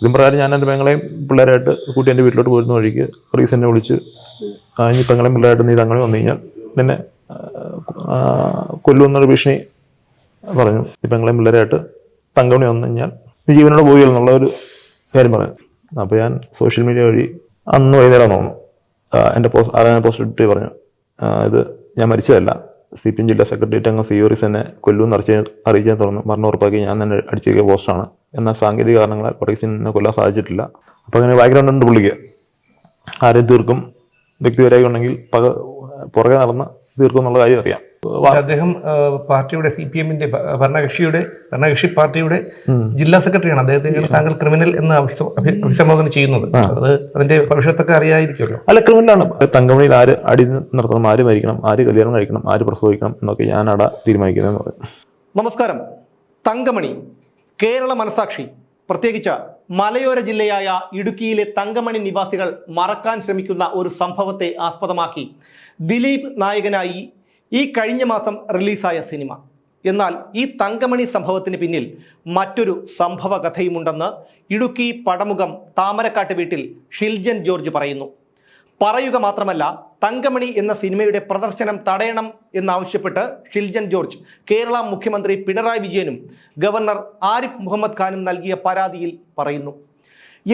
ഇതും പ്രകാരം ഞാൻ എന്റെ പെങ്ങളെയും പിള്ളേരായിട്ട് കൂട്ടി എന്റെ വീട്ടിലോട്ട് പോരുന്ന വഴിക്ക് റീസ് എന്നെ വിളിച്ച് ഇനി പെങ്ങളെയും പിള്ളേരായിട്ട് നീ തങ്ങളെ വന്നു കഴിഞ്ഞാൽ നിന്നെ കൊല്ലുമെന്നൊരു ഭീഷണി പറഞ്ഞു. ഈ പെങ്ങളെയും പിള്ളേരായിട്ട് തങ്കമണി വന്നു കഴിഞ്ഞാൽ നീ ജീവനോട് പോയി എന്നുള്ള ഒരു കാര്യം പറഞ്ഞു. അപ്പോൾ ഞാൻ സോഷ്യൽ മീഡിയ വഴി അന്ന് വൈകുന്നേരം തോന്നുന്നു. എന്റെ പോസ്റ്റ് ആരാണ് പോസ്റ്റ് ഇട്ട് പറഞ്ഞു. ഇത് ഞാൻ മരിച്ചതല്ല. സി പി എം ജില്ലാ സെക്രട്ടേറിയറ്റ് അംഗം സിയോറിസ് എന്നെ കൊല്ലൂന്ന് അറിയിച്ച അറിയിച്ചതിനെ തുടർന്ന് മരണം ഉറപ്പാക്കി ഞാൻ തന്നെ അടിച്ചിരിക്കുക പോസ്റ്റാണ്. എന്നാൽ സാങ്കേതിക കാരണങ്ങളാൽ റീസിന് എന്നെ കൊല്ലാൻ സാധിച്ചിട്ടില്ല. അപ്പോൾ അങ്ങനെ ബാക്ക്ഗ്രൗണ്ട് ഉണ്ട് പുള്ളിക്ക്? ആരെയും തീർക്കും. വ്യക്തിപരമായി ഉണ്ടെങ്കിൽ പക പുറകെ നടന്ന് തീർക്കും എന്നുള്ള കാര്യം അറിയാം. അദ്ദേഹം പാർട്ടിയുടെ സി പി എമ്മിന്റെ ഭരണകക്ഷിയുടെ ഭരണകക്ഷി പാർട്ടിയുടെ ജില്ലാ സെക്രട്ടറിയാണ്. അദ്ദേഹത്തെ താങ്കൾ ക്രിമിനൽ എന്ന് അഭിസ- അഭി- അഭിസംബോധന ചെയ്യുന്നത്. അത് അതിന്റെ ഭവിഷ്യത്തൊക്കെ അറിയായിരിക്കുമല്ലോ അല്ല ക്രിമിനൽ ആണ് തങ്കമണിയിൽ ആര് അടി നടത്തണം ആര് മരിക്കണം ആര് കല്യാണം കഴിക്കണം ആര് പ്രസവിക്കണം എന്നൊക്കെ ഞാൻ തീരുമാനിക്കുന്നതെന്ന് പറയും. നമസ്കാരം. തങ്കമണി കേരള മനസാക്ഷി പ്രത്യേകിച്ച് മലയോര ജില്ലയായ ഇടുക്കിയിലെ തങ്കമണി നിവാസികൾ മറക്കാൻ ശ്രമിക്കുന്ന ഒരു സംഭവത്തെ ആസ്പദമാക്കി ദിലീപ് നായകനായി ഈ കഴിഞ്ഞ മാസം റിലീസായ സിനിമ. എന്നാൽ ഈ തങ്കമണി സംഭവത്തിന് പിന്നിൽ മറ്റൊരു സംഭവ കഥയുമുണ്ടെന്ന് ഇടുക്കി പടമുഖം താമരക്കാട്ട് വീട്ടിൽ ഷിൽജൻ ജോർജ് പറയുന്നു. പറയുക മാത്രമല്ല തങ്കമണി എന്ന സിനിമയുടെ പ്രദർശനം തടയണം എന്നാവശ്യപ്പെട്ട് ഷിൽജൻ ജോർജ് കേരള മുഖ്യമന്ത്രി പിണറായി വിജയനും ഗവർണർ ആരിഫ് മുഹമ്മദ് ഖാനും നൽകിയ പരാതിയിൽ പറയുന്നു.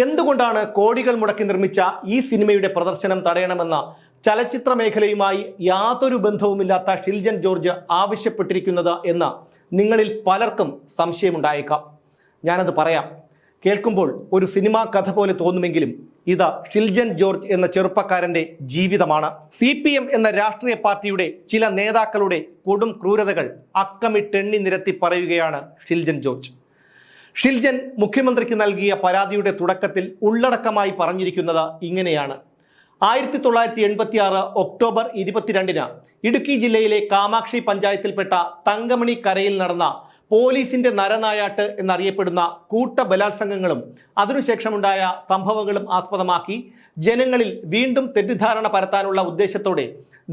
എന്തുകൊണ്ടാണ് കോടികൾ മുടക്കി നിർമ്മിച്ച ഈ സിനിമയുടെ പ്രദർശനം തടയണമെന്ന ചലച്ചിത്ര മേഖലയുമായി യാതൊരു ബന്ധവുമില്ലാത്ത ഷിൽജൻ ജോർജ് ആവശ്യപ്പെട്ടിരിക്കുന്നത് എന്ന് നിങ്ങളിൽ പലർക്കും സംശയമുണ്ടായേക്കാം. ഞാനത് പറയാം. കേൾക്കുമ്പോൾ ഒരു സിനിമാ കഥ പോലെ തോന്നുമെങ്കിലും ഇത് ഷിൽജൻ ജോർജ് എന്ന ചെറുപ്പക്കാരന്റെ ജീവിതമാണ്. സി പി എം എന്ന രാഷ്ട്രീയ പാർട്ടിയുടെ ചില നേതാക്കളുടെ കൊടും ക്രൂരതകൾ അക്കമിട്ടെണ്ണി നിരത്തി പറയുകയാണ് ഷിൽജൻ ജോർജ്. ഷിൽജൻ മുഖ്യമന്ത്രിക്ക് നൽകിയ പരാതിയുടെ തുടക്കത്തിൽ ഉള്ളടക്കമായി പറഞ്ഞിരിക്കുന്നത് ഇങ്ങനെയാണ്. ആയിരത്തി തൊള്ളായിരത്തി എൺപത്തി ആറ് ഒക്ടോബർ ഇരുപത്തിരണ്ടിന് ഇടുക്കി ജില്ലയിലെ കാമാക്ഷി പഞ്ചായത്തിൽപ്പെട്ട തങ്കമണി കരയിൽ നടന്ന പോലീസിന്റെ നരനായാട്ട് എന്നറിയപ്പെടുന്ന കൂട്ട ബലാത്സംഗങ്ങളും അതിനുശേഷമുണ്ടായ സംഭവങ്ങളും ആസ്പദമാക്കി ജനങ്ങളിൽ വീണ്ടും തെറ്റിദ്ധാരണ പരത്താനുള്ള ഉദ്ദേശത്തോടെ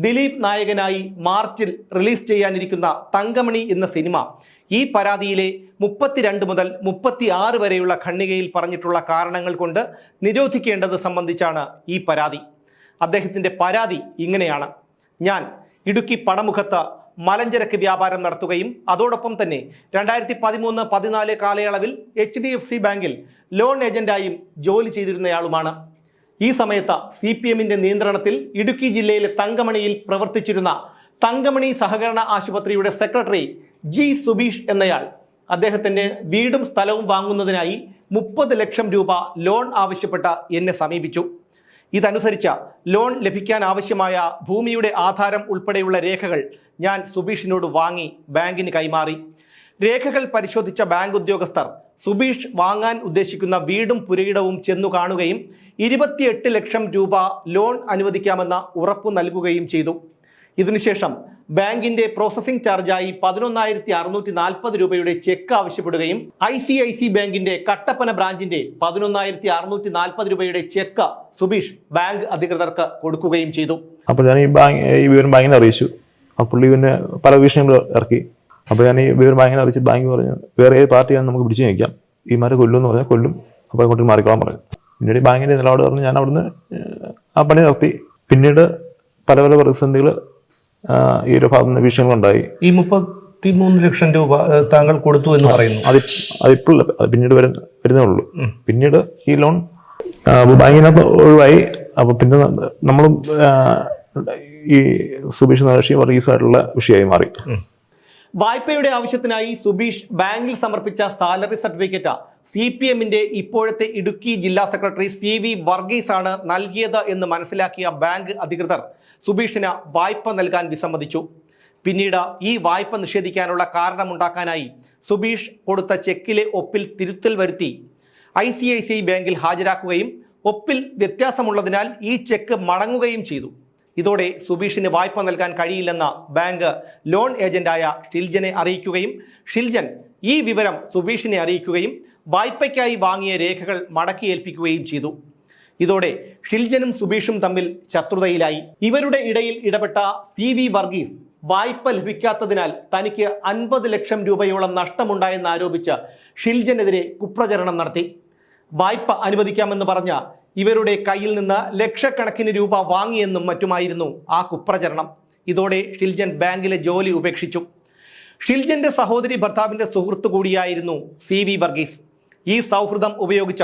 ദിലീപ് നായകനായി മാർച്ചിൽ റിലീസ് ചെയ്യാനിരിക്കുന്ന തങ്കമണി എന്ന സിനിമ ഈ പരാതിയിലെ മുപ്പത്തിരണ്ട് മുതൽ മുപ്പത്തി ആറ് വരെയുള്ള ഖണ്ണികയിൽ പറഞ്ഞിട്ടുള്ള കാരണങ്ങൾ കൊണ്ട് നിരോധിക്കേണ്ടത് സംബന്ധിച്ചാണ് ഈ പരാതി. അദ്ദേഹത്തിന്റെ പരാതി ഇങ്ങനെയാണ്. ഞാൻ ഇടുക്കി പടമുഖത്ത് മലഞ്ചരക്ക് വ്യാപാരം നടത്തുകയും അതോടൊപ്പം തന്നെ രണ്ടായിരത്തി പതിമൂന്ന് പതിനാല് കാലയളവിൽ എച്ച് ഡി എഫ് സി ബാങ്കിൽ ലോൺ ഏജന്റായും ജോലി ചെയ്തിരുന്നയാളുമാണ്. ഈ സമയത്ത് സി പി എമ്മിന്റെ നിയന്ത്രണത്തിൽ ഇടുക്കി ജില്ലയിലെ തങ്കമണിയിൽ പ്രവർത്തിച്ചിരുന്ന തങ്കമണി സഹകരണ ആശുപത്രിയുടെ സെക്രട്ടറി ജി സുബീഷ് എന്നയാൾ അദ്ദേഹത്തിന്റെ വീടും സ്ഥലവും വാങ്ങുന്നതിനായി മുപ്പത് ലക്ഷം രൂപ ലോൺ ആവശ്യപ്പെട്ട് എന്നെ സമീപിച്ചു. ഇതനുസരിച്ച് ലോൺ ലഭിക്കാൻ ആവശ്യമായ ഭൂമിയുടെ ആധാരം ഉൾപ്പെടെയുള്ള രേഖകൾ ഞാൻ സുബീഷിനോട് വാങ്ങി ബാങ്കിന് കൈമാറി. രേഖകൾ പരിശോധിച്ച ബാങ്ക് ഉദ്യോഗസ്ഥർ സുബീഷ് വാങ്ങാൻ ഉദ്ദേശിക്കുന്ന വീടും പുരയിടവും ചെന്നു കാണുകയും ഇരുപത്തിയെട്ട് ലക്ഷം രൂപ ലോൺ അനുവദിക്കാമെന്ന ഉറപ്പു നൽകുകയും ചെയ്തു. ഇതിനുശേഷം ബാങ്കിന്റെ പ്രോസസിംഗ് ചാർജായി പതിനൊന്നായിരത്തി അറുന്നൂറ്റി നാൽപ്പത് രൂപയുടെ ചെക്ക് ആവശ്യപ്പെടുകയും ഐ സി ഐ സി ബാങ്കിന്റെ കട്ടപ്പന ബ്രാഞ്ചിന്റെ പതിനൊന്നായിരത്തി അറുന്നൂറ്റി നാൽപ്പത് രൂപയുടെ ചെക്ക് സുബീഷ് ബാങ്ക് അധികൃതർക്ക് കൊടുക്കുകയും ചെയ്തു. അപ്പോൾ ഞാൻ ഈ ബാങ്ക് ഈ വിവരം ബാങ്കിനെ അറിയിച്ചു. അപ്പോൾ പുള്ളി പിന്നെ പല വിഷയങ്ങളും ഇറക്കി. അപ്പോൾ ഞാൻ ഈ വിവരം ബാങ്കിനെ അറിയിച്ച് ബാങ്ക് പറഞ്ഞു വേറെ ഏത് പാർട്ടിയാണ് നമുക്ക് പിടിച്ചു നിൽക്കാം ഈ മാരെ കൊല്ലുമെന്ന് പറഞ്ഞാൽ കൊല്ലും. അപ്പോൾ അങ്ങോട്ട് മാറിക്കോളാൻ പറഞ്ഞു. പിന്നീട് ബാങ്കിന്റെ നിലപാട് പറഞ്ഞ് ഞാൻ അവിടുന്ന് ആ പണി നിർത്തി. പിന്നീട് പല പല പ്രതിസന്ധികൾ ഈ ഒരു ഭാഗത്ത് നിന്ന് വിഷയങ്ങളുണ്ടായി ഈ മുപ്പത്തി മൂന്ന് ലക്ഷം രൂപ താങ്കൾ കൊടുത്തു എന്ന് പറയുന്നു. അത് അതിപ്പോൾ അത് പിന്നീട് വരുന്ന വരുന്നേ ഉള്ളൂ. പിന്നീട് ഈ ലോൺ ബാങ്കിനകത്ത് ഒഴിവായി. അപ്പോൾ പിന്നെ നമ്മൾ ഈ സുബീഷ് നരേഷി വർഗീസായിട്ടുള്ള വിഷയമായി മാറി. വായ്പയുടെ ആവശ്യത്തിനായി സുബീഷ് ബാങ്കിൽ സമർപ്പിച്ച സാലറി സർട്ടിഫിക്കറ്റ് സി പി എമ്മിന്റെ ഇപ്പോഴത്തെ ഇടുക്കി ജില്ലാ സെക്രട്ടറി സി വി വർഗീസ് ആണ് നൽകിയത് എന്ന് മനസ്സിലാക്കിയ ബാങ്ക് അധികൃതർ സുബീഷിന് വായ്പ നൽകാൻ വിസമ്മതിച്ചു. പിന്നീട് ഈ വായ്പ നിഷേധിക്കാനുള്ള കാരണമുണ്ടാക്കാനായി സുബീഷ് കൊടുത്ത ചെക്കിലെ ഒപ്പിൽ തിരുത്തൽ വരുത്തി. I C I C I ബാങ്കിൽ ഹാജരാക്കുകയും ഒപ്പിൽ വ്യത്യാസമുള്ളതിനാൽ ഈ ചെക്ക് മടങ്ങുകയും ചെയ്തു. ഇതോടെ സുബീഷിന് വായ്പ നൽകാൻ കഴിയില്ലെന്ന് ബാങ്ക് ലോൺ ഏജന്റായ ഷിൽജനെ അറിയിക്കുകയും ഷിൽജൻ ഈ വിവരം സുബീഷിനെ അറിയിക്കുകയും വായ്പയ്ക്കായി വാങ്ങിയ രേഖകൾ മടക്കി ഏൽപ്പിക്കുകയും ചെയ്തു. ഇതോടെ ഷിൽജനും സുബീഷും തമ്മിൽ ശത്രുതയിലായി. ഇവരുടെ ഇടയിൽ ഇടപെട്ട സി വി വർഗീസ് വായ്പ ലഭിക്കാത്തതിനാൽ തനിക്ക് അൻപത് ലക്ഷം രൂപയോളം നഷ്ടമുണ്ടായെന്ന് ആരോപിച്ച് ഷിൽജനെതിരെ കുപ്രചരണം നടത്തി. വായ്പ അനുവദിക്കാമെന്ന് പറഞ്ഞ ഇവരുടെ കയ്യിൽ നിന്ന് ലക്ഷക്കണക്കിന് രൂപ വാങ്ങിയെന്നും മറ്റുമായിരുന്നു ആ കുപ്രചരണം. ഇതോടെ ഷിൽജൻ ബാങ്കിലെ ജോലി ഉപേക്ഷിച്ചു. ഷിൽജന്റെ സഹോദരി ഭർത്താവിന്റെ സുഹൃത്തു കൂടിയായിരുന്നു സി വി വർഗീസ്. ഈ സൗഹൃദം ഉപയോഗിച്ച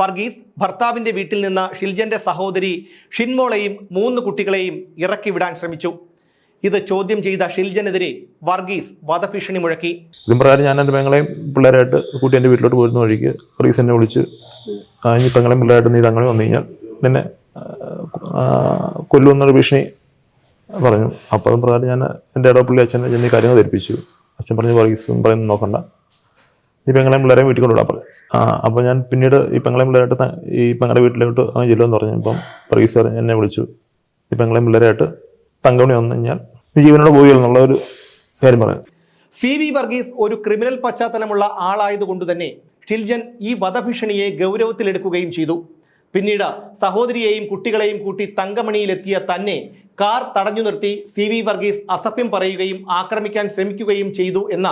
വർഗീസ് ഭർത്താവിന്റെ വീട്ടിൽ നിന്ന് ഷിൽജന്റെ സഹോദരി ഷിൻമോളെയും മൂന്ന് കുട്ടികളെയും ഇറക്കി വിടാൻ ശ്രമിച്ചു. ഇത് ചോദ്യം ചെയ്ത ഷിൽജനെതിരെ വർഗീസ് വധഭീഷണി മുഴക്കി. ഇതും പ്രകാരം ഞാൻ എന്റെ പെങ്ങളെയും പിള്ളേരായിട്ട് കൂട്ടി എന്റെ വീട്ടിലോട്ട് പോരുന്ന വഴിക്ക് റീസ് എന്നെ വിളിച്ച് ഇനി പെങ്ങളെയും പിള്ളേരായിട്ട് നീ തങ്ങളെ വന്നു കഴിഞ്ഞാൽ നിന്നെ കൊല്ലുമെന്നൊരു ഭീഷണി പറഞ്ഞു. അപ്പോൾ അതും പ്രകാരം ഞാൻ എന്റെ ഇടപുള്ളി അച്ഛനെ ചെന്ന് കാര്യങ്ങൾ ധരിപ്പിച്ചു. അച്ഛൻ പറഞ്ഞു വർഗീസ് പറയുന്നത് നോക്കണ്ട. നീ പെങ്ങളെയും പിള്ളേരെയും വീട്ടിൽ കൊണ്ടുവിടാൻ പറഞ്ഞു ആ അപ്പോൾ ഞാൻ പിന്നീട് ഈ പെങ്ങളെയും പിള്ളേരായിട്ട് ഈ പെങ്ങളുടെ വീട്ടിലോട്ട് അങ്ങ് ചെല്ലുമെന്ന് പറഞ്ഞു. ഇപ്പം പ്രീസർ എന്നെ വിളിച്ചു. ഈ പെങ്ങളെയും പിള്ളേരായിട്ട് തങ്കമണി വന്നു കഴിഞ്ഞാൽ നീ ജീവനോട് പോയി എന്നുള്ള ഒരു കാര്യം പറയാം. വി വർഗീസ് ഒരു ക്രിമിനൽ പശ്ചാത്തലമുള്ള ആളായതുകൊണ്ട് തന്നെ ഷിൽജൻ ഈ വധഭീഷണിയെ ഗൗരവത്തിലെടുക്കുകയും ചെയ്തു. പിന്നീട് സഹോദരിയെയും കുട്ടികളെയും കൂട്ടി തങ്കമണിയിലെത്തിയ തന്നെ കാർ തടഞ്ഞു നിർത്തി സി വി വർഗീസ് അസഭ്യം പറയുകയും ആക്രമിക്കാൻ ശ്രമിക്കുകയും ചെയ്തു എന്ന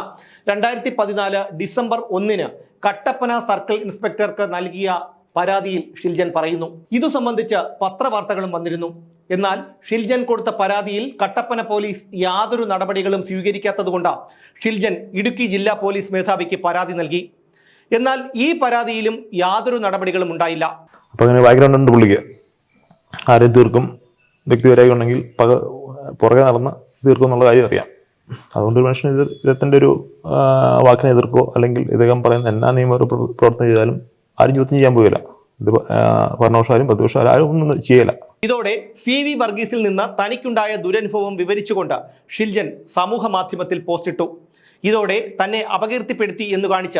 രണ്ടായിരത്തി പതിനാല് ഡിസംബർ ഒന്നിന് കട്ടപ്പന സർക്കിൾ ഇൻസ്പെക്ടർക്ക് നൽകിയ പരാതിയിൽ ഷിൽജൻ പറയുന്നു. ഇതു സംബന്ധിച്ച് പത്രവാർത്തകളും വന്നിരുന്നു. എന്നാൽ ഷിൽജൻ കൊടുത്ത പരാതിയിൽ കട്ടപ്പന പോലീസ് യാതൊരു നടപടികളും സ്വീകരിക്കാത്തതുകൊണ്ട് ഷിൽജൻ ഇടുക്കി ജില്ലാ പോലീസ് മേധാവിക്ക് പരാതി നൽകി. എന്നാൽ ഈ പരാതിയിലും യാതൊരു നടപടികളും ഉണ്ടായില്ല. അപ്പോൾ അങ്ങനെ ബാക്ക്ഗ്രൗണ്ട് ഉണ്ട് പുള്ളിക്ക്. ആരെയും തീർക്കും? വ്യക്തിപരമായി ഉണ്ടെങ്കിൽ പുറകെ നടന്ന് തീർക്കും എന്നുള്ള കാര്യം അറിയാം. അതുകൊണ്ട് ഒരു മനുഷ്യൻ എതിർ ഇദ്ദേഹത്തിന്റെ ഒരു വാക്കിനെ എതിർക്കോ അല്ലെങ്കിൽ ഇദ്ദേഹം പറയുന്ന എന്നാ നിയമ പ്രവർത്തനം ചെയ്താലും ആരും ചോദ്യം ചെയ്യാൻ പോകില്ല ഇത് ആ, ഭരണപക്ഷമായാലും ആരും ഒന്നും ചെയ്യില്ല ഇതോടെ സി വി വർഗീസിൽ നിന്ന് തനിക്കുണ്ടായ ദുരനുഭവം വിവരിച്ചുകൊണ്ട് ഷിൽജൻ സമൂഹ മാധ്യമത്തിൽ പോസ്റ്റിട്ടു ഇതോടെ തന്നെ അപകീർത്തിപ്പെടുത്തി എന്ന് കാണിച്ച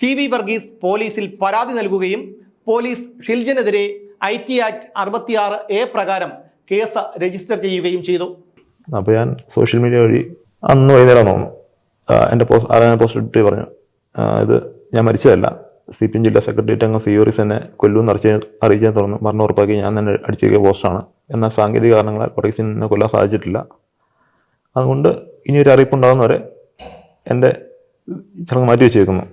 സി വി വർഗീസ് പോലീസിൽ പരാതി നൽകുകയും പോലീസ് ഷിൽജനെതിരെ ഐ ടി ആക്ട് അറുപത്തിയാറ് എ പ്രകാരം കേസ് രജിസ്റ്റർ ചെയ്യുകയും ചെയ്തു. അപ്പോൾ ഞാൻ സോഷ്യൽ മീഡിയ വഴി അന്ന് വൈകുന്നേരം തോന്നുന്നു എന്റെ പോസ്റ്റ് ആരാണ് പോസ്റ്റ് പറഞ്ഞു. ഇത് ഞാൻ മരിച്ചതല്ല. സി പി എം ജില്ലാ സെക്രട്ടേറിയറ്റ് അംഗം സിയോറിസ് എന്നെ കൊല്ലുമെന്ന് അറിയിച്ച അറിയിച്ചതിനെ തുടർന്ന് മരണം ഉറപ്പാക്കി ഞാൻ തന്നെ അടിച്ചേക്കിയ പോസ്റ്റാണ് എന്നാൽ സാങ്കേതിക കാരണങ്ങളാൽ പറീസിന് എന്നെ കൊല്ലാൻ സാധിച്ചിട്ടില്ല. അതുകൊണ്ട് ഇനി ഒരു അറിയിപ്പ് വരെ എന്റെ ചടങ്ങ് മാറ്റി വെച്ചേക്കുന്നു.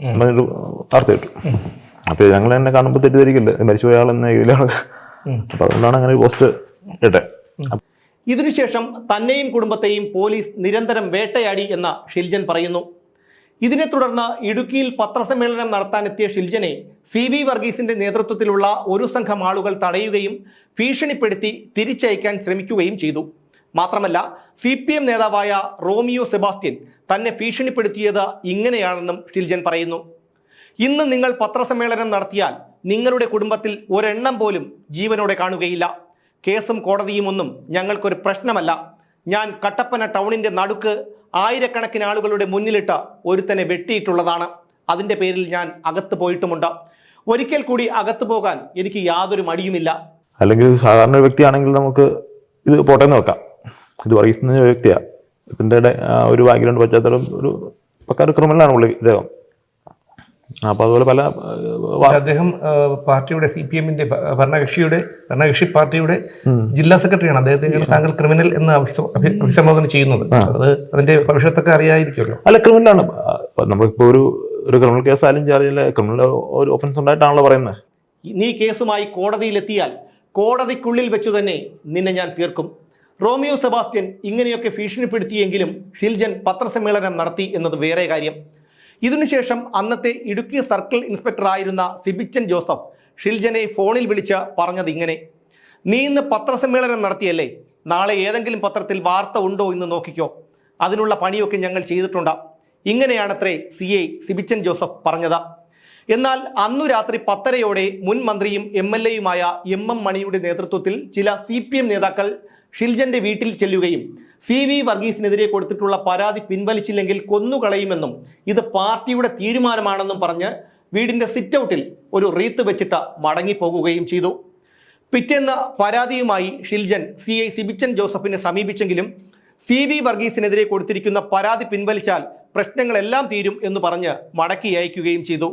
എന്നൊരു വാർത്ത കിട്ടും. അപ്പോൾ ഞങ്ങൾ എന്നെ കാണുമ്പോൾ തെറ്റിദ്ധരിക്കില്ല? മരിച്ചുപോയ ആളെന്ന ഇതിലാണ്. അപ്പോൾ അതുകൊണ്ടാണ് അങ്ങനെ ഒരു പോസ്റ്റ് ഇട്ടെ. ഇതിനുശേഷം തന്നെയും കുടുംബത്തെയും പോലീസ് നിരന്തരം വേട്ടയാടി എന്ന ഷിൽജൻ പറയുന്നു. ഇതിനെ തുടർന്ന് ഇടുക്കിയിൽ പത്രസമ്മേളനം നടത്താനെത്തിയ ഷിൽജനെ സി വി വർഗീസിന്റെ നേതൃത്വത്തിലുള്ള ഒരു സംഘം ആളുകൾ തടയുകയും ഭീഷണിപ്പെടുത്തി തിരിച്ചയക്കാൻ ശ്രമിക്കുകയും ചെയ്തു. മാത്രമല്ല സി പി എം നേതാവായ റോമിയോ സെബാസ്റ്റ്യൻ തന്നെ ഭീഷണിപ്പെടുത്തിയത് ഇങ്ങനെയാണെന്നും ഷിൽജൻ പറയുന്നു. ഇന്ന് നിങ്ങൾ പത്രസമ്മേളനം നടത്തിയാൽ നിങ്ങളുടെ കുടുംബത്തിൽ ഒരെണ്ണം പോലും ജീവനോടെ കാണുകയില്ല. കേസും കോടതിയുമൊന്നും ഞങ്ങൾക്കൊരു പ്രശ്നമല്ല. ഞാൻ കട്ടപ്പന ടൗണിന്റെ നടുക്ക് ആയിരക്കണക്കിന് ആളുകളുടെ മുന്നിലിട്ട് ഒരുത്തനെ വെട്ടിയിട്ടുള്ളതാണ്. അതിന്റെ പേരിൽ ഞാൻ അകത്ത് പോയിട്ടുമുണ്ട്. ഒരിക്കൽ കൂടി അകത്ത് പോകാൻ എനിക്ക് യാതൊരു മടിയുമില്ല. അല്ലെങ്കിൽ സാധാരണ ഒരു വ്യക്തിയാണെങ്കിൽ നമുക്ക് ഇത് പോട്ടെ നോക്കാം ഇത് ഒരു വ്യക്തിയാണ് ഇതിന്റെ ഒരു ബാക്ക്ഗ്രൗണ്ട് പശ്ചാത്തലം ഒരു പക്കാ ഒരു ക്രിമിനലാണ് പുള്ളി ഇദ്ദേഹം. അപ്പോൾ അതുപോലെ പല അദ്ദേഹം പാർട്ടിയുടെ സി പി എമ്മിന്റെ ഭരണകക്ഷിയുടെ ഭരണകക്ഷി പാർട്ടിയുടെ ജില്ലാ സെക്രട്ടറിയാണ്. അദ്ദേഹത്തെ താങ്കൾ ക്രിമിനൽ എന്ന് അഭിസ- അഭി- അഭിസംബോധന ചെയ്യുന്നത്. അത് അതിന്റെ ഭവിഷ്യത്തൊക്കെ അറിയായിരിക്കുമല്ലോ. അല്ല ക്രിമിനലാണ്. നമ്മളിപ്പോൾ ഒരു ഒരു ക്രിമിനൽ കേസ് ആയാലും ചാർജില്ല ക്രിമിനൽ ഒരു ഒഫൻസ് ഉണ്ടായിട്ടാണല്ലോ പറയുന്നത് നീ കേസുമായി കോടതിയിലെത്തിയാൽ കോടതിക്കുള്ളിൽ വെച്ചു തന്നെ നിന്നെ ഞാൻ തീർക്കും. റോമിയോ സെബാസ്റ്റ്യൻ ഇങ്ങനെയൊക്കെ ഭീഷണിപ്പെടുത്തിയെങ്കിലും ഷിൽജൻ പത്രസമ്മേളനം നടത്തി എന്നത് വേറെ കാര്യം. ഇതിനുശേഷം അന്നത്തെ ഇടുക്കി സർക്കിൾ ഇൻസ്പെക്ടറായിരുന്ന സിബിച്ചൻ ജോസഫ് ഷിൽജനെ ഫോണിൽ വിളിച്ച് പറഞ്ഞത് ഇങ്ങനെ നീ ഇന്ന് പത്രസമ്മേളനം നടത്തിയല്ലേ? നാളെ ഏതെങ്കിലും പത്രത്തിൽ വാർത്ത ഉണ്ടോ എന്ന് നോക്കിക്കോ. അതിനുള്ള പണിയൊക്കെ ഞങ്ങൾ ചെയ്തിട്ടുണ്ട്. ഇങ്ങനെയാണത്രേ സി ഐ സിബിച്ചൻ ജോസഫ് പറഞ്ഞത്. എന്നാൽ അന്നു രാത്രി പത്തരയോടെ മുൻ മന്ത്രിയും എം എൽ എയുമായ എം എം മണിയുടെ നേതൃത്വത്തിൽ ചില സി പി എം നേതാക്കൾ ഷിൽജന്റെ വീട്ടിൽ ചെല്ലുകയും സി വി വർഗീസിനെതിരെ കൊടുത്തിട്ടുള്ള പരാതി പിൻവലിച്ചില്ലെങ്കിൽ കൊന്നുകളയുമെന്നും ഇത് പാർട്ടിയുടെ തീരുമാനമാണെന്നും പറഞ്ഞ് വീടിന്റെ സിറ്റ് ഔട്ടിൽ ഒരു റീത്ത് വെച്ചിട്ട് മടങ്ങിപ്പോകുകയും ചെയ്തു. പിറ്റേന്ന് പരാതിയുമായി ഷിൽജൻ സി ഐ സിബിച്ചൻ ജോസഫിനെ സമീപിച്ചെങ്കിലും സി വി വർഗീസിനെതിരെ കൊടുത്തിരിക്കുന്ന പരാതി പിൻവലിച്ചാൽ പ്രശ്നങ്ങളെല്ലാം തീരും എന്ന് പറഞ്ഞ് മടക്കി അയക്കുകയും ചെയ്തു.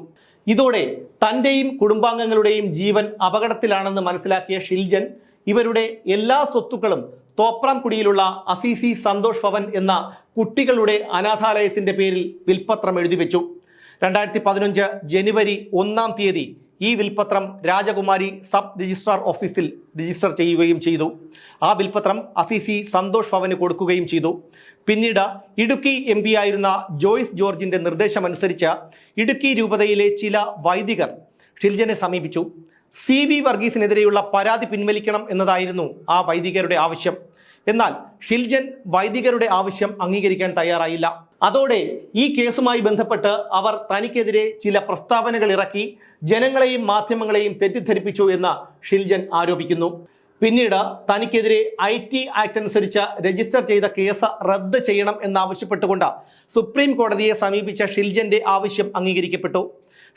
ഇതോടെ തന്റെയും കുടുംബാംഗങ്ങളുടെയും ജീവൻ അപകടത്തിലാണെന്ന് മനസ്സിലാക്കിയ ഷിൽജൻ ഇവരുടെ എല്ലാ സ്വത്തുക്കളും തോപ്രാംകുടിയിലുള്ള അസീസി സന്തോഷ് ഭവൻ എന്ന കുട്ടികളുടെ അനാഥാലയത്തിന്റെ പേരിൽ വിൽപ്പത്രം എഴുതി വെച്ചു. രണ്ടായിരത്തി പതിനഞ്ച് ജനുവരി ഒന്നാം തീയതി ഈ വിൽപത്രം രാജകുമാരി സബ് രജിസ്ട്രാർ ഓഫീസിൽ രജിസ്റ്റർ ചെയ്യുകയും ചെയ്തു. ആ വിൽപത്രം അസിസി സന്തോഷ് ഭവന് കൊടുക്കുകയും ചെയ്തു. പിന്നീട് ഇടുക്കി എം ആയിരുന്ന ജോയ്സ് ജോർജിന്റെ നിർദ്ദേശമനുസരിച്ച് ഇടുക്കി രൂപതയിലെ ചില വൈദികർ ഷിൽജനെ സമീപിച്ചു. സി വി വർഗീസിനെതിരെയുള്ള പരാതി പിൻവലിക്കണം എന്നതായിരുന്നു ആ വൈദികരുടെ ആവശ്യം. എന്നാൽ ഷിൽജൻ വൈദികരുടെ ആവശ്യം അംഗീകരിക്കാൻ തയ്യാറായില്ല. അതോടെ ഈ കേസുമായി ബന്ധപ്പെട്ട് അവർ തനിക്കെതിരെ ചില പ്രസ്താവനകൾ ഇറക്കി ജനങ്ങളെയും മാധ്യമങ്ങളെയും തെറ്റിദ്ധരിപ്പിച്ചു എന്ന് ഷിൽജൻ ആരോപിക്കുന്നു. പിന്നീട് തനിക്കെതിരെ ഐ ടി ആക്ട് അനുസരിച്ച് രജിസ്റ്റർ ചെയ്ത കേസ് റദ്ദ് ചെയ്യണം എന്നാവശ്യപ്പെട്ടുകൊണ്ട് സുപ്രീം കോടതിയെ സമീപിച്ച ഷിൽജന്റെ ആവശ്യം അംഗീകരിക്കപ്പെട്ടു.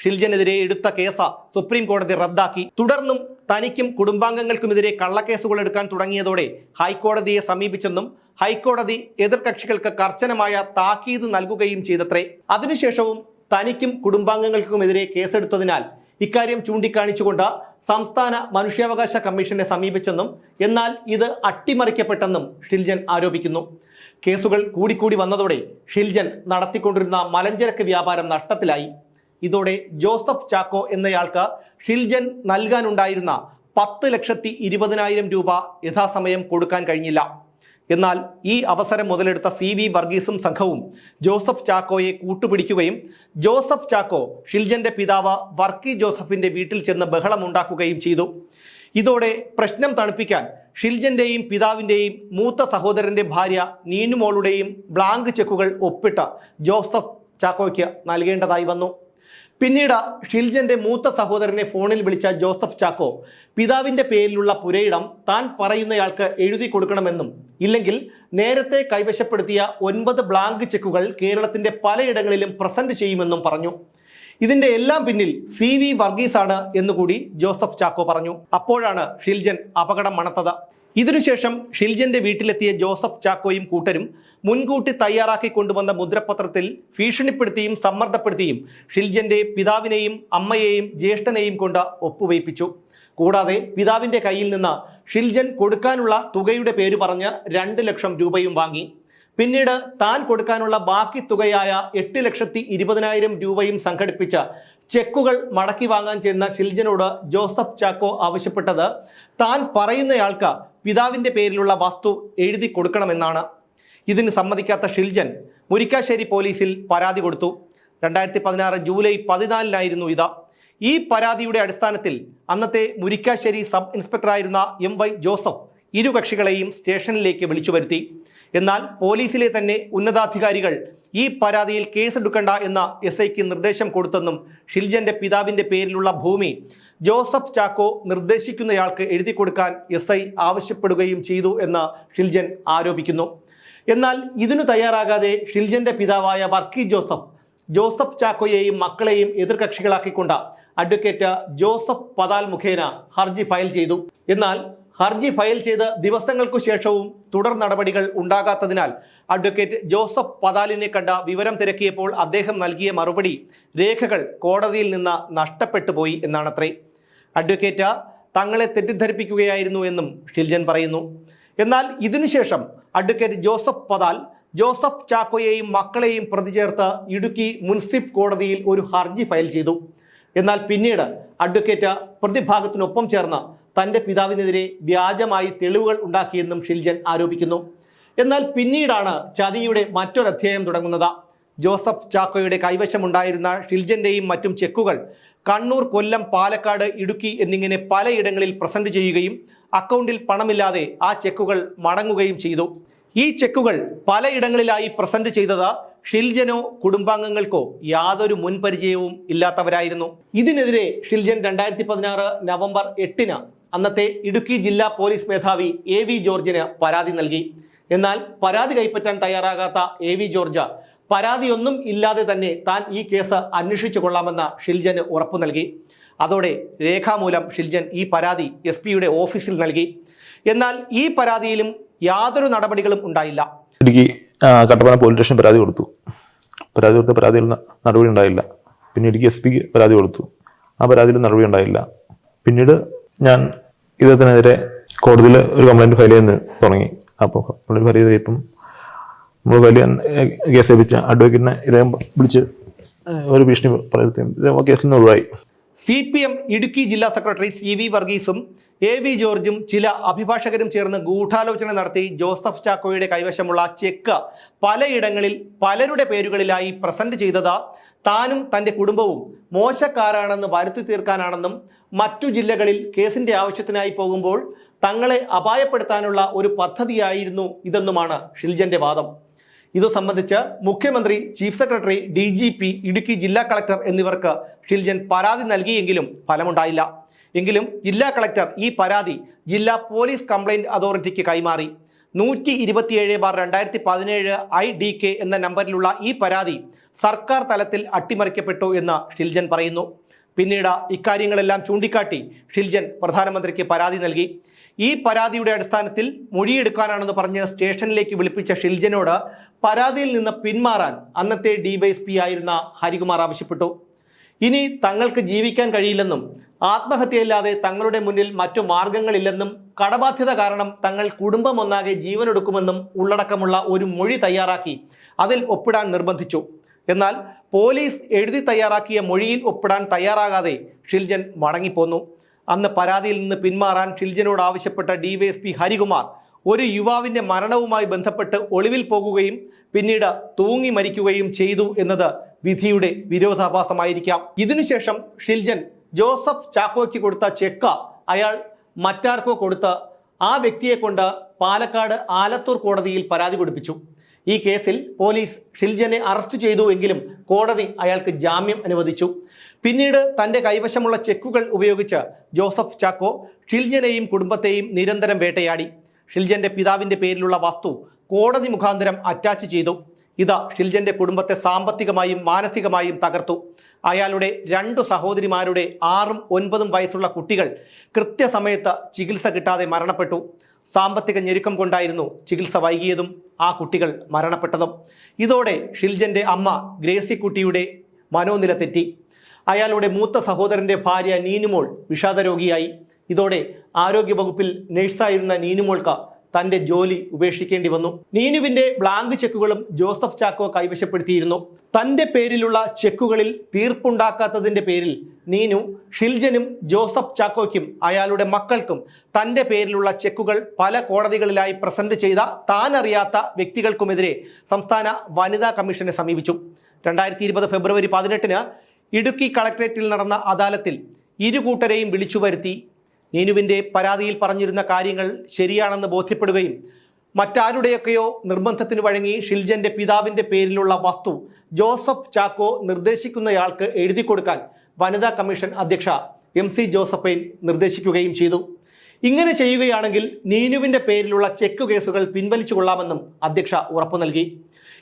ഷിൽജനെതിരെ എടുത്ത കേസ് സുപ്രീം കോടതി റദ്ദാക്കി. തുടർന്നും തനിക്കും കുടുംബാംഗങ്ങൾക്കുമെതിരെ കള്ളക്കേസുകൾ എടുക്കാൻ തുടങ്ങിയതോടെ ഹൈക്കോടതിയെ സമീപിച്ചെന്നും ഹൈക്കോടതി എതിർകക്ഷികൾക്ക് കർശനമായ താക്കീത് നൽകുകയും ചെയ്തത്രേ. അതിനുശേഷവും തനിക്കും കുടുംബാംഗങ്ങൾക്കുമെതിരെ കേസെടുത്തതിനാൽ ഇക്കാര്യം ചൂണ്ടിക്കാണിച്ചുകൊണ്ട് സംസ്ഥാന മനുഷ്യാവകാശ കമ്മീഷനെ സമീപിച്ചെന്നും എന്നാൽ ഇത് അട്ടിമറിക്കപ്പെട്ടെന്നും ഷിൽജൻ ആരോപിക്കുന്നു. കേസുകൾ കൂടിക്കൂടി വന്നതോടെ ഷിൽജൻ നടത്തിക്കൊണ്ടിരുന്ന മലഞ്ചരക്ക് വ്യാപാരം നഷ്ടത്തിലായി. ഇതോടെ ജോസഫ് ചാക്കോ എന്നയാൾക്ക് ഷിൽജൻ നൽകാനുണ്ടായിരുന്ന പത്ത് ലക്ഷത്തി ഇരുപതിനായിരം രൂപ യഥാസമയം കൊടുക്കാൻ കഴിഞ്ഞില്ല. എന്നാൽ ഈ അവസരം മുതലെടുത്ത സി വി വർഗീസും സംഘവും ജോസഫ് ചാക്കോയെ കൂട്ടുപിടിക്കുകയും ജോസഫ് ചാക്കോ ഷിൽജന്റെ പിതാവ് വർക്കി ജോസഫിന്റെ വീട്ടിൽ ചെന്ന് ബഹളമുണ്ടാക്കുകയും ചെയ്തു. ഇതോടെ പ്രശ്നം തണുപ്പിക്കാൻ ഷിൽജന്റെയും പിതാവിന്റെയും മൂത്ത സഹോദരന്റെ ഭാര്യ നീനുമോളുടെയും ബ്ലാങ്ക് ചെക്കുകൾ ഒപ്പിട്ട് ജോസഫ് ചാക്കോയ്ക്ക് നൽകേണ്ടതായി വന്നു. പിന്നീട് ഷിൽജന്റെ മൂത്ത സഹോദരനെ ഫോണിൽ വിളിച്ച ജോസഫ് ചാക്കോ. പിതാവിന്റെ പേരിലുള്ള പുരയിടം താൻ പറയുന്നയാൾക്ക് എഴുതി കൊടുക്കണമെന്നും ഇല്ലെങ്കിൽ നേരത്തെ കൈവശപ്പെടുത്തിയ ഒൻപത് ബ്ലാങ്ക് ചെക്കുകൾ കേരളത്തിന്റെ പലയിടങ്ങളിലും പ്രസന്റ് ചെയ്യുമെന്നും പറഞ്ഞു. ഇതിന്റെ എല്ലാം പിന്നിൽ സി വി വർഗീസാണ് എന്നുകൂടി ജോസഫ് ചാക്കോ പറഞ്ഞു. അപ്പോഴാണ് ഷിൽജൻ അപകടം മണത്തത്. ഇതിനുശേഷം ഷിൽജന്റെ വീട്ടിലെത്തിയ ജോസഫ് ചാക്കോയും കൂട്ടരും മുൻകൂട്ടി തയ്യാറാക്കി കൊണ്ടുവന്ന മുദ്രപത്രത്തിൽ ഭീഷണിപ്പെടുത്തിയും സമ്മർദ്ദപ്പെടുത്തിയും ഷിൽജന്റെ പിതാവിനെയും അമ്മയെയും ജ്യേഷ്ഠനെയും കൊണ്ട് ഒപ്പുവയ്പ്പിച്ചു. കൂടാതെ പിതാവിന്റെ കയ്യിൽ നിന്ന് ഷിൽജൻ കൊടുക്കാനുള്ള തുകയുടെ പേര് പറഞ്ഞ് രണ്ട് ലക്ഷം രൂപയും വാങ്ങി. പിന്നീട് താൻ കൊടുക്കാനുള്ള ബാക്കി തുകയായ എട്ട് ലക്ഷത്തി ഇരുപതിനായിരം രൂപയും സംഘടിപ്പിച്ച ചെക്കുകൾ മടക്കി വാങ്ങാൻ ചെന്ന ഷിൽജനോട് ജോസഫ് ചാക്കോ ആവശ്യപ്പെട്ടത് താൻ പറയുന്നയാൾക്ക് പിതാവിന്റെ പേരിലുള്ള വസ്തു എഴുതി കൊടുക്കണമെന്നാണ്. ഇതിന് സമ്മതിക്കാത്ത ഷിൽജൻ മുരിക്കാശ്ശേരി പോലീസിൽ പരാതി കൊടുത്തു. രണ്ടായിരത്തി പതിനാറ് ജൂലൈ പതിനാലിനായിരുന്നു ഇത്. ഈ പരാതിയുടെ അടിസ്ഥാനത്തിൽ അന്നത്തെ മുരിക്കാശ്ശേരി സബ് ഇൻസ്പെക്ടറായിരുന്ന എം വൈ ജോസഫ് ഇരു കക്ഷികളെയും സ്റ്റേഷനിലേക്ക് വിളിച്ചു വരുത്തി. എന്നാൽ പോലീസിലെ തന്നെ ഉന്നതാധികാരികൾ ഈ പരാതിയിൽ കേസെടുക്കണ്ട എന്ന എസ് ഐക്ക് നിർദ്ദേശം കൊടുത്തെന്നും ഷിൽജന്റെ പിതാവിന്റെ പേരിലുള്ള ഭൂമി ജോസഫ് ചാക്കോ നിർദ്ദേശിക്കുന്നയാൾക്ക് എഴുതി കൊടുക്കാൻ എസ് ഐ ആവശ്യപ്പെടുകയും ചെയ്തു എന്ന് ഷിൽജൻ ആരോപിക്കുന്നു. എന്നാൽ ഇതിനു തയ്യാറാകാതെ ഷിൽജന്റെ പിതാവായ വർക്കി ജോസഫ് ജോസഫ് ചാക്കോയെയും മക്കളെയും എതിർകക്ഷികളാക്കിക്കൊണ്ട് അഡ്വക്കേറ്റ് ജോസഫ് പതാൽ മുഖേന ഹർജി ഫയൽ ചെയ്തു. എന്നാൽ ഹർജി ഫയൽ ചെയ്ത് ദിവസങ്ങൾക്കു ശേഷവും തുടർ നടപടികൾ ഉണ്ടാകാത്തതിനാൽ അഡ്വക്കേറ്റ് ജോസഫ് പതാലിനെ കണ്ട വിവരം തിരക്കിയപ്പോൾ അദ്ദേഹം നൽകിയ മറുപടി രേഖകൾ കോടതിയിൽ നിന്ന് നഷ്ടപ്പെട്ടു പോയി എന്നാണത്രേ. അഡ്വക്കേറ്റ് തങ്ങളെ തെറ്റിദ്ധരിപ്പിക്കുകയായിരുന്നു എന്നും ഷിൽജൻ പറയുന്നു. എന്നാൽ ഇതിനുശേഷം അഡ്വക്കേറ്റ് ജോസഫ് പതാൽ ജോസഫ് ചാക്കോയെയും മക്കളെയും പ്രതി ചേർത്ത് ഇടുക്കി മുൻസിഫ് കോടതിയിൽ ഒരു ഹർജി ഫയൽ ചെയ്തു. എന്നാൽ പിന്നീട് അഡ്വക്കേറ്റ് പ്രതിഭാഗത്തിനൊപ്പം ചേർന്ന് തന്റെ പിതാവിനെതിരെ വ്യാജമായി തെളിവുകൾ ഉണ്ടാക്കിയെന്നും ഷിൽജൻ ആരോപിക്കുന്നു. എന്നാൽ പിന്നീടാണ് ചതിയുടെ മറ്റൊരധ്യായം തുടങ്ങുന്നത്. ജോസഫ് ചാക്കോയുടെ കൈവശമുണ്ടായിരുന്ന ഷിൽജന്റെയും മറ്റും ചെക്കുകൾ കണ്ണൂർ കൊല്ലം പാലക്കാട് ഇടുക്കി എന്നിങ്ങനെ പലയിടങ്ങളിൽ പ്രസന്റ് ചെയ്യുകയും അക്കൗണ്ടിൽ പണമില്ലാതെ ആ ചെക്കുകൾ മടങ്ങുകയും ചെയ്തു. ഈ ചെക്കുകൾ പലയിടങ്ങളിലായി പ്രസന്റ് ചെയ്തത് ഷിൽജനോ കുടുംബാംഗങ്ങൾക്കോ യാതൊരു മുൻപരിചയവും ഇല്ലാത്തവരായിരുന്നു. ഇതിനെതിരെ ഷിൽജൻ രണ്ടായിരത്തി പതിനാറ് നവംബർ എട്ടിന് അന്നത്തെ ഇടുക്കി ജില്ലാ പോലീസ് മേധാവി എ വി ജോർജിന് പരാതി നൽകി. എന്നാൽ പരാതി കൈപ്പറ്റാൻ തയ്യാറാകാത്ത എ വി ജോർജ് പരാതിയൊന്നും ഇല്ലാതെ തന്നെ താൻ ഈ കേസ് അന്വേഷിച്ചു കൊള്ളാമെന്ന ഷിൽജന് ഉറപ്പു നൽകി. അതോടെ രേഖാമൂലം ഷിൽജൻ ഈ പരാതി എസ് പിയുടെ ഓഫീസിൽ നൽകി. എന്നാൽ ഈ പരാതിയിലും യാതൊരു നടപടികളും ഉണ്ടായില്ല. ഇടുക്കി കട്ടപ്പന പോലീസ് സ്റ്റേഷൻ പരാതി കൊടുത്തു. പരാതി കൊടുത്ത പരാതിയിൽ നടപടി ഉണ്ടായില്ല. പിന്നെ ഇടുക്കി എസ് പിക്ക് പരാതി കൊടുത്തു. ആ പരാതിയിൽ നടപടി ഉണ്ടായില്ല. പിന്നീട് ഞാൻ ഇദ്ദേഹത്തിനെതിരെ കോടതിയിൽ ഒരു കംപ്ലൈന്റ് ഫയൽ ചെയ്യുന്ന തുടങ്ങി. അപ്പോൾ കംപ്ലൈന്റ് ഫയൽ ചെയ്തപ്പം നമ്മൾ വലിയ കേസ് ഏൽപ്പിച്ച അഡ്വക്കേറ്റിനെ ഇദ്ദേഹം വിളിച്ച് ഒരു ഭീഷണി പറയുന്നത് കേസിൽ നിന്ന് ഒഴിവായി. സി പി എം ഇടുക്കി ജില്ലാ സെക്രട്ടറി സി വി വർഗീസും എ വി ജോർജും ചില അഭിഭാഷകരും ചേർന്ന് ഗൂഢാലോചന നടത്തി ജോസഫ് ചാക്കോയുടെ കൈവശമുള്ള ചെക്ക് പലയിടങ്ങളിൽ പലരുടെ പേരുകളിലായി പ്രസന്റ് ചെയ്തത് താനും തന്റെ കുടുംബവും മോശക്കാരാണെന്ന് വരുത്തി തീർക്കാനാണെന്നും മറ്റു ജില്ലകളിൽ കേസിന്റെ ആവശ്യത്തിനായി പോകുമ്പോൾ തങ്ങളെ അപായപ്പെടുത്താനുള്ള ഒരു പദ്ധതിയായിരുന്നു ഇതെന്നുമാണ് ഷിൽജന്റെ വാദം. ഇതു സംബന്ധിച്ച് മുഖ്യമന്ത്രി chief secretary D G P Idukki ജില്ലാ കളക്ടർ എന്നിവർക്ക് ഷിൽജൻ പരാതി നൽകിയെങ്കിലും ഫലമുണ്ടായില്ല. എങ്കിലും ജില്ലാ കളക്ടർ ഈ പരാതി ജില്ലാ പോലീസ് കംപ്ലൈന്റ് അതോറിറ്റിക്ക് കൈമാറി. നൂറ്റി ഇരുപത്തിയേഴ് ബാർ രണ്ടായിരത്തി പതിനേഴ് ഐ ഡി കെ എന്ന നമ്പറിലുള്ള ഈ പരാതി സർക്കാർ തലത്തിൽ അട്ടിമറിക്കപ്പെട്ടു എന്ന് ഷിൽജൻ പറയുന്നു. പിന്നീട് ഇക്കാര്യങ്ങളെല്ലാം ചൂണ്ടിക്കാട്ടി ഷിൽജൻ പ്രധാനമന്ത്രിക്ക് പരാതി നൽകി. ഈ പരാതിയുടെ അടിസ്ഥാനത്തിൽ മൊഴിയെടുക്കാനാണെന്ന് പറഞ്ഞ് സ്റ്റേഷനിലേക്ക് വിളിപ്പിച്ച ഷിൽജനോട് പരാതിയിൽ നിന്ന് പിന്മാറാൻ അന്നത്തെ ഡിവൈഎസ്പി ആയിരുന്ന ഹരികുമാർ ആവശ്യപ്പെട്ടു. ഇനി തങ്ങൾക്ക് ജീവിക്കാൻ കഴിയില്ലെന്നും ആത്മഹത്യയില്ലാതെ തങ്ങളുടെ മുന്നിൽ മറ്റു മാർഗങ്ങളില്ലെന്നും കടബാധ്യത കാരണം തങ്ങൾ കുടുംബം ഒന്നാകെ ജീവനൊടുക്കുമെന്നും ഉള്ളടക്കമുള്ള ഒരു മൊഴി തയ്യാറാക്കി അതിൽ ഒപ്പിടാൻ നിർബന്ധിച്ചു. എന്നാൽ പോലീസ് എഴുതി തയ്യാറാക്കിയ മൊഴിയിൽ ഒപ്പിടാൻ തയ്യാറാകാതെ ഷിൽജൻ മടങ്ങിപ്പോന്നു. അന്ന് പരാതിയിൽ നിന്ന് പിന്മാറാൻ ഷിൽജനോട് ആവശ്യപ്പെട്ട ഡിവൈഎസ്പി ഹരികുമാർ ഒരു യുവാവിന്റെ മരണവുമായി ബന്ധപ്പെട്ട് ഒളിവിൽ പോകുകയും പിന്നീട് തൂങ്ങി മരിക്കുകയും ചെയ്തു എന്നത് വിധിയുടെ വിരോധാഭാസമായിരിക്കാം. ഇതിനുശേഷം ഷിൽജൻ ജോസഫ് ചാക്കോയ്ക്ക് കൊടുത്ത ചെക്ക അയാൾ മറ്റാർക്കോ കൊടുത്ത് ആ വ്യക്തിയെ കൊണ്ട് പാലക്കാട് ആലത്തൂർ കോടതിയിൽ പരാതി കൊടുപ്പിച്ചു. ഈ കേസിൽ പോലീസ് ഷിൽജനെ അറസ്റ്റ് ചെയ്തു എങ്കിലും കോടതി അയാൾക്ക് ജാമ്യം അനുവദിച്ചു. പിന്നീട് തന്റെ കൈവശമുള്ള ചെക്കുകൾ ഉപയോഗിച്ച് ജോസഫ് ചാക്കോ ഷിൽജനെയും കുടുംബത്തെയും നിരന്തരം വേട്ടയാടി. ഷിൽജന്റെ പിതാവിന്റെ പേരിലുള്ള വസ്തു കോടതി മുഖാന്തരം അറ്റാച്ച് ചെയ്തു. ഇത് ഷിൽജന്റെ കുടുംബത്തെ സാമ്പത്തികമായും മാനസികമായും തകർത്തു. അയാളുടെ രണ്ടു സഹോദരിമാരുടെ ആറും ഒൻപതും വയസ്സുള്ള കുട്ടികൾ കൃത്യസമയത്ത് ചികിത്സ കിട്ടാതെ മരണപ്പെട്ടു. സാമ്പത്തിക ഞെരുക്കം കൊണ്ടായിരുന്നു ചികിത്സ വൈകിയതും ആ കുട്ടികൾ മരണപ്പെട്ടതും. ഇതോടെ ഷിൽജന്റെ അമ്മ ഗ്രേസിക്കുട്ടിയുടെ മനോനില തെറ്റി. അയാളുടെ മൂത്ത സഹോദരന്റെ ഭാര്യ നീനുമോൾ വിഷാദരോഗിയായി. ഇതോടെ ആരോഗ്യ ആരോഗ്യവകുപ്പിൽ നഴ്സായിരുന്ന നീനുമോൾക്ക് തന്റെ ജോലി ഉപേക്ഷിക്കേണ്ടി വന്നു. നീനുവിന്റെ ബ്ലാങ്ക് ചെക്കുകളും ജോസഫ് ചാക്കോ കൈവശപ്പെടുത്തിയിരുന്നു. തന്റെ പേരിലുള്ള ചെക്കുകളിൽ തീർപ്പുണ്ടാക്കാത്തതിന്റെ പേരിൽ നീനു ഷിൽജനും ജോസഫ് ചാക്കോയ്ക്കും അയാളുടെ മക്കൾക്കും തന്റെ പേരിലുള്ള ചെക്കുകൾ പല കോടതികളിലായി പ്രസന്റ് ചെയ്ത താൻ അറിയാത്ത വ്യക്തികൾക്കുമെതിരെ സംസ്ഥാന വനിതാ കമ്മീഷനെ സമീപിച്ചു. രണ്ടായിരത്തി ഇരുപത് ഫെബ്രുവരി പതിനെട്ടിന് ഇടുക്കി കളക്ട്രേറ്റിൽ നടന്ന അദാലത്തിൽ ഇരു കൂട്ടരെയും വിളിച്ചു വരുത്തി. നീനുവിന്റെ പരാതിയിൽ പറഞ്ഞിരുന്ന കാര്യങ്ങൾ ശരിയാണെന്ന് ബോധ്യപ്പെടുകയും മറ്റാരുടെയൊക്കെയോ നിർബന്ധത്തിന് വഴങ്ങി ഷിൽജന്റെ പിതാവിന്റെ പേരിലുള്ള വസ്തു ജോസഫ് ചാക്കോ നിർദ്ദേശിക്കുന്നയാൾക്ക് എഴുതി കൊടുക്കാൻ വനിതാ കമ്മീഷൻ അധ്യക്ഷ എം സി ജോസഫൈൻ നിർദ്ദേശിക്കുകയും ചെയ്തു. ഇങ്ങനെ ചെയ്യുകയാണെങ്കിൽ നീനുവിന്റെ പേരിലുള്ള ചെക്ക് കേസുകൾ പിൻവലിച്ചു കൊള്ളാമെന്നും അധ്യക്ഷ ഉറപ്പു നൽകി.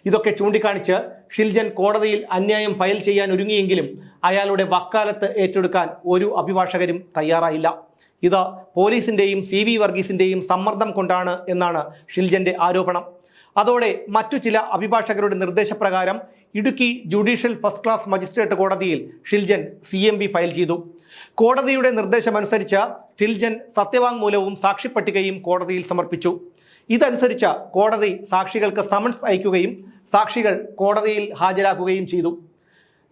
ഇതൊക്കെ ചൂണ്ടിക്കാണിച്ച് ഷിൽജൻ കോടതിയിൽ അന്യായം ഫയൽ ചെയ്യാൻ ഒരുങ്ങിയെങ്കിലും അയാളുടെ വക്കാലത്ത് ഏറ്റെടുക്കാൻ ഒരു അഭിഭാഷകരും തയ്യാറായില്ല. ഇത് പോലീസിന്റെയും സി വി വർഗീസിന്റെയും സമ്മർദ്ദം കൊണ്ടാണ് എന്നാണ് ഷിൽജന്റെ ആരോപണം. അതോടെ മറ്റു ചില അഭിഭാഷകരുടെ നിർദ്ദേശപ്രകാരം Idukki judicial first class magistrate കോടതിയിൽ Shiljan C M B file ചെയ്തു. കോടതിയുടെ നിർദ്ദേശമനുസരിച്ച് ഷിൽജൻ സത്യവാങ്മൂലവും സാക്ഷിപ്പട്ടികയും കോടതിയിൽ സമർപ്പിച്ചു. ഇതനുസരിച്ച് കോടതി സാക്ഷികൾക്ക് സമൻസ് അയക്കുകയും സാക്ഷികൾ കോടതിയിൽ ഹാജരാക്കുകയും ചെയ്തു.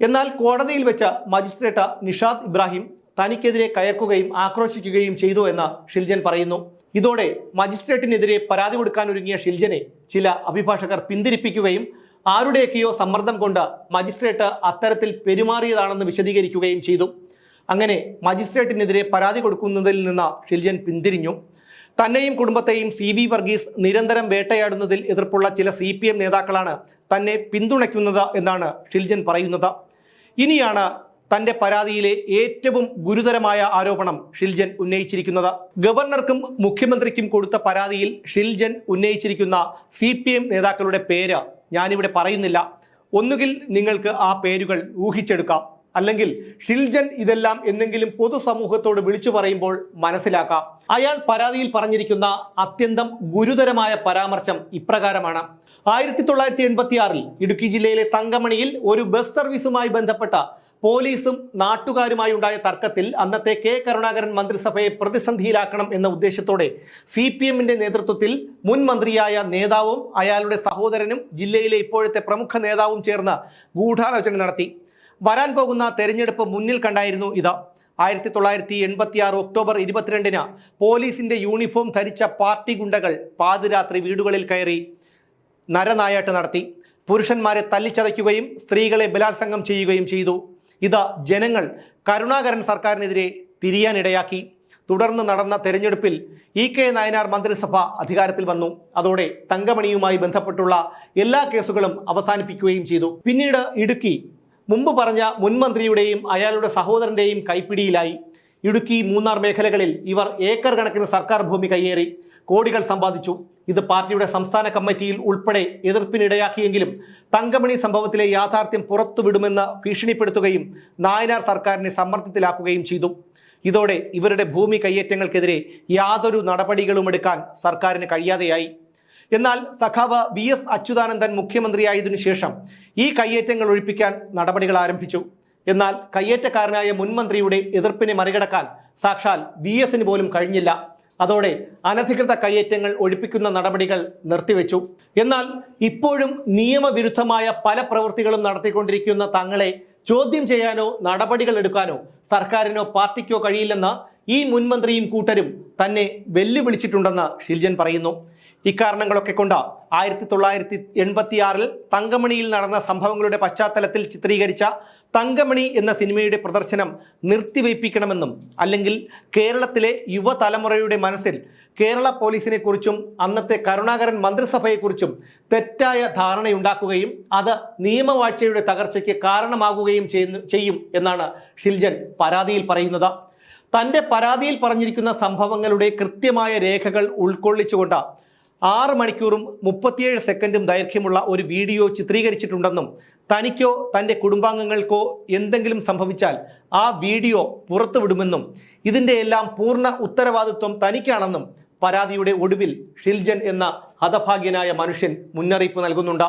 എന്നാൽ കോടതിയിൽ വെച്ച മജിസ്ട്രേറ്റ് നിഷാദ് ഇബ്രാഹിം തനിക്കെതിരെ കയർക്കുകയും ആക്രോശിക്കുകയും ചെയ്തു എന്ന് ഷിൽജൻ പറയുന്നു. ഇതോടെ മജിസ്ട്രേറ്റിനെതിരെ പരാതി കൊടുക്കാൻ ഒരുങ്ങിയ ഷിൽജനെ ചില അഭിഭാഷകർ പിന്തിരിപ്പിക്കുകയും ആരുടെയൊക്കെയോ സമ്മർദ്ദം കൊണ്ട് മജിസ്ട്രേറ്റ് അത്തരത്തിൽ പെരുമാറിയതാണെന്ന് വിശദീകരിക്കുകയും ചെയ്തു. അങ്ങനെ മജിസ്ട്രേറ്റിനെതിരെ പരാതി കൊടുക്കുന്നതിൽ നിന്ന് ഷിൽജൻ പിന്തിരിഞ്ഞു. തന്നെയും കുടുംബത്തെയും സി ബി വർഗീസ് നിരന്തരം വേട്ടയാടുന്നതിൽ എതിർപ്പുള്ള ചില സി പി എം നേതാക്കളാണ് തന്നെ പിന്തുണയ്ക്കുന്നത് എന്നാണ് ഷിൽജൻ പറയുന്നത്. ഇനിയാണ് തന്റെ പരാതിയിലെ ഏറ്റവും ഗുരുതരമായ ആരോപണം ഷിൽജൻ ഉന്നയിച്ചിരിക്കുന്നത്. ഗവർണർക്കും മുഖ്യമന്ത്രിക്കും കൊടുത്ത പരാതിയിൽ ഷിൽജൻ ഉന്നയിച്ചിരിക്കുന്ന സി നേതാക്കളുടെ പേര് ഞാനിവിടെ പറയുന്നില്ല. ഒന്നുകിൽ നിങ്ങൾക്ക് ആ പേരുകൾ ഊഹിച്ചെടുക്കാം. അല്ലെങ്കിൽ ഷിൽജൻ ഇതെല്ലാം എന്തെങ്കിലും പൊതുസമൂഹത്തോട് വിളിച്ചു പറയുമ്പോൾ മനസ്സിലാക്കാം. അയാൾ പരാതിയിൽ പറഞ്ഞിരിക്കുന്ന അത്യന്തം ഗുരുതരമായ പരാമർശം ഇപ്രകാരമാണ്. ആയിരത്തി തൊള്ളായിരത്തി എൺപത്തി ആറിൽ ഇടുക്കി ജില്ലയിലെ തങ്കമണിയിൽ ഒരു ബസ് സർവീസുമായി ബന്ധപ്പെട്ട പോലീസും നാട്ടുകാരുമായി ഉണ്ടായ തർക്കത്തിൽ അന്നത്തെ കെ കരുണാകരൻ മന്ത്രിസഭയെ പ്രതിസന്ധിയിലാക്കണം എന്ന ഉദ്ദേശത്തോടെ സി പി എമ്മിന്റെ നേതൃത്വത്തിൽ മുൻ മന്ത്രിയായ നേതാവും അയാളുടെ സഹോദരനും ജില്ലയിലെ ഇപ്പോഴത്തെ പ്രമുഖ നേതാവും ചേർന്ന് ഗൂഢാലോചന നടത്തി. വരാൻ പോകുന്ന തെരഞ്ഞെടുപ്പ് മുന്നിൽ കണ്ടായിരുന്നു ഇത്. ആയിരത്തി തൊള്ളായിരത്തി എൺപത്തി ആറ് ഒക്ടോബർ ഇരുപത്തിരണ്ടിന് പോലീസിന്റെ യൂണിഫോം ധരിച്ച പാർട്ടി ഗുണ്ടകൾ പാതിരാത്രി വീടുകളിൽ കയറി നരനായാട്ട് നടത്തി. പുരുഷന്മാരെ തല്ലിച്ചതയ്ക്കുകയും സ്ത്രീകളെ ബലാത്സംഗം ചെയ്യുകയും ചെയ്തു. ഇത് ജനങ്ങൾ കരുണാകരൻ സർക്കാരിനെതിരെ തിരിയാനിടയാക്കി. തുടർന്ന് നടന്ന തെരഞ്ഞെടുപ്പിൽ ഇ കെ നായനാർ മന്ത്രിസഭ അധികാരത്തിൽ വന്നു. അതോടെ തങ്കമണിയുമായി ബന്ധപ്പെട്ടുള്ള എല്ലാ കേസുകളും അവസാനിപ്പിക്കുകയും ചെയ്തു. പിന്നീട് ഇടുക്കി മുമ്പ് പറഞ്ഞ മുൻമന്ത്രിയുടെയും അയാളുടെ സഹോദരന്റെയും കൈപ്പിടിയിലായി. ഇടുക്കി മൂന്നാർ മേഖലകളിൽ ഇവർ ഏക്കർ കണക്കിന് സർക്കാർ ഭൂമി കയ്യേറി. കോടികൾ സമ്പാദിച്ചു. ഇത് പാർട്ടിയുടെ സംസ്ഥാന കമ്മിറ്റിയിൽ ഉൾപ്പെടെ എതിർപ്പിനിടയാക്കിയെങ്കിലും തങ്കമണി സംഭവത്തിലെ യാഥാർത്ഥ്യം പുറത്തുവിടുമെന്ന് ഭീഷണിപ്പെടുത്തുകയും നായനാർ സർക്കാരിനെ സമ്മർദ്ദത്തിലാക്കുകയും ചെയ്തു. ഇതോടെ ഇവരുടെ ഭൂമി കയ്യേറ്റങ്ങൾക്കെതിരെ യാതൊരു നടപടികളും എടുക്കാൻ സർക്കാരിന് കഴിയാതെയായി. എന്നാൽ സഖാവ് വി എസ് അച്യുതാനന്ദൻ മുഖ്യമന്ത്രിയായതിനു ശേഷം ഈ കയ്യേറ്റങ്ങൾ ഒഴിപ്പിക്കാൻ നടപടികൾ ആരംഭിച്ചു. എന്നാൽ കയ്യേറ്റക്കാരനായ മുൻമന്ത്രിയുടെ എതിർപ്പിനെ മറികടക്കാൻ സാക്ഷാൽ വി എസിന് പോലും കഴിഞ്ഞില്ല. അതോടെ അനധികൃത കയ്യേറ്റങ്ങൾ ഒഴിപ്പിക്കുന്ന നടപടികൾ നിർത്തിവെച്ചു. എന്നാൽ ഇപ്പോഴും നിയമവിരുദ്ധമായ പല പ്രവൃത്തികളും നടത്തിക്കൊണ്ടിരിക്കുന്ന തങ്ങളെ ചോദ്യം ചെയ്യാനോ നടപടികൾ എടുക്കാനോ സർക്കാരിനോ പാർട്ടിക്കോ കഴിയില്ലെന്ന് ഈ മുൻമന്ത്രിയും കൂട്ടരും തന്നെ വെല്ലുവിളിച്ചിട്ടുണ്ടെന്ന് ഷിൽജൻ പറയുന്നു. ഇക്കാരണങ്ങളൊക്കെ കൊണ്ട് ആയിരത്തി തൊള്ളായിരത്തി എൺപത്തിയാറിൽ തങ്കമണിയിൽ നടന്ന സംഭവങ്ങളുടെ പശ്ചാത്തലത്തിൽ ചിത്രീകരിച്ച തങ്കമണി എന്ന സിനിമയുടെ പ്രദർശനം നിർത്തിവയ്പ്പിക്കണമെന്നും അല്ലെങ്കിൽ കേരളത്തിലെ യുവതലമുറയുടെ മനസ്സിൽ കേരള പോലീസിനെക്കുറിച്ചും അന്നത്തെ കരുണാകരൻ മന്ത്രിസഭയെക്കുറിച്ചും തെറ്റായ ധാരണയുണ്ടാക്കുകയും അത് നിയമവാഴ്ചയുടെ തകർച്ചയ്ക്ക് കാരണമാകുകയും ചെയ്യും എന്നാണ് ഷിൽജൻ പരാതിയിൽ പറയുന്നത്. തന്റെ പരാതിയിൽ പറഞ്ഞിരിക്കുന്ന സംഭവങ്ങളുടെ കൃത്യമായ രേഖകൾ ഉൾക്കൊള്ളിച്ചുകൊണ്ട് ആറ് മണിക്കൂറും മുപ്പത്തിയേഴ് സെക്കൻഡും ദൈർഘ്യമുള്ള ഒരു വീഡിയോ ചിത്രീകരിച്ചിട്ടുണ്ടെന്നും തനിക്കോ തന്റെ കുടുംബാംഗങ്ങൾക്കോ എന്തെങ്കിലും സംഭവിച്ചാൽ ആ വീഡിയോ പുറത്തുവിടുമെന്നും ഇതിന്റെ എല്ലാം പൂർണ ഉത്തരവാദിത്വം തനിക്കാണെന്നും പരാതിയുടെ ഒടുവിൽ ഷിൽജൻ എന്ന ഹതഭാഗ്യനായ മനുഷ്യൻ മുന്നറിയിപ്പ് നൽകുന്നുണ്ട്.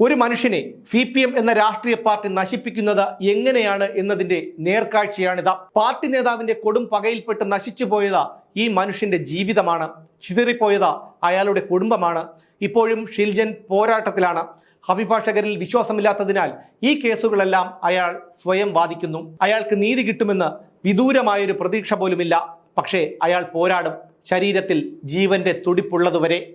ഒരു മനുഷ്യനെ സി പി എം എന്ന രാഷ്ട്രീയ പാർട്ടി നശിപ്പിക്കുന്നത് എങ്ങനെയാണ് എന്നതിന്റെ നേർക്കാഴ്ചയാണിത്. പാർട്ടി നേതാവിന്റെ കൊടും പകയിൽപ്പെട്ട് നശിച്ചു പോയത് ഈ മനുഷ്യന്റെ ജീവിതമാണ്. ചിതറിപ്പോയത് അയാളുടെ കുടുംബമാണ്. ഇപ്പോഴും ഷിൽജൻ പോരാട്ടത്തിലാണ്. അഭിഭാഷകരിൽ വിശ്വാസമില്ലാത്തതിനാൽ ഈ കേസുകളെല്ലാം അയാൾ സ്വയം വാദിക്കുന്നു. അയാൾക്ക് നീതി കിട്ടുമെന്ന് വിദൂരമായൊരു പ്രതീക്ഷ പോലുമില്ല. പക്ഷേ അയാൾ പോരാടും. ശരീരത്തിൽ ജീവന്റെ തുടിപ്പുള്ളതുവരെ.